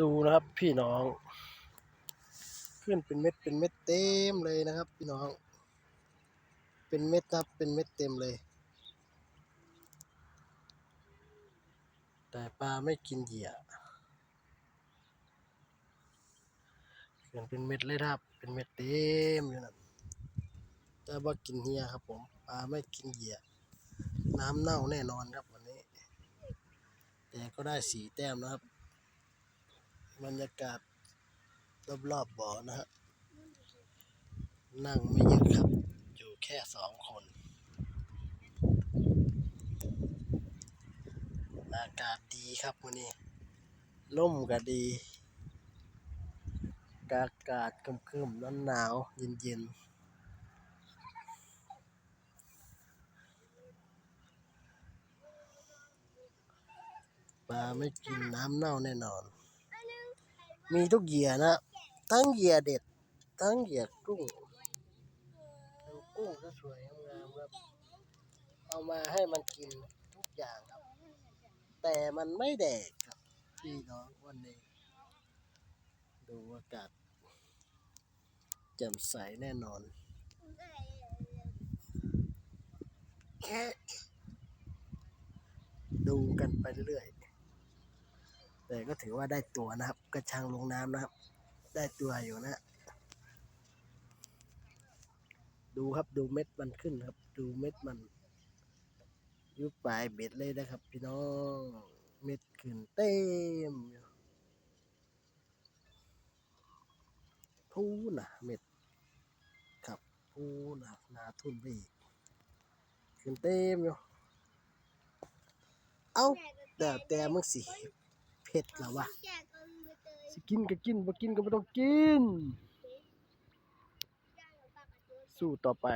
ดูนะครับพี่น้อง ขึ้นเป็นเม็ดเป็นเม็ดเต็มเลยนะครับ พี่น้อง เป็นเม็ดครับเป็นเม็ดเต็มเลย แต่ปลาไม่กินเหยื่อขึ้นเป็นเม็ดเลยครับ เป็นเม็ดเต็มอยู่นั่นแต่ว่ากินเหยื่อครับผมปลาไม่กินเหยื่อน้ำเน่าแน่นอนครับวันนี้ แต่ก็ได้สีแต้มนะครับ บรรยากาศรอบๆบ่อนะฮะ นั่งไม่เยอะครับ อยู่แค่สองคน อากาศดีครับวันนี้ล่มก็ดี อากาศครึมๆหนาวเย็นๆปลาไม่กินน้ำเน่าแน่นอน มีทุกเหยื่อนะ ทั้งเหยื่อเด็ด ทั้งเหยื่อกุ้งดูกุ้งก็สวยงามครับ เอามาให้มันกินทุกอย่างครับ แต่มันไม่แดกครับพี่น้องวันนี้ ดูอากาศแจ่มใสแน่นอนดูกันไปเรื่อย แต่ก็ถือว่าได้ตัวนะครับ กระชังลงน้ำนะครับ ได้ตัวอยู่นะ ดูครับดูเม็ดมันขึ้นครับ ดูเม็ดมันยุบปลายเบ็ดเลยนะครับ พี่น้องเม็ดขึ้นเต็มอยู่พูนะเม็ดครับพูนะนาทุนไปอีกขึ้นเต็มอยู่เอ้าแต่แต่มึงสิ ผ็ดแล้ววะสิกินก็กินบ่กินก็บ่ต้องกิน สู้ต่อไป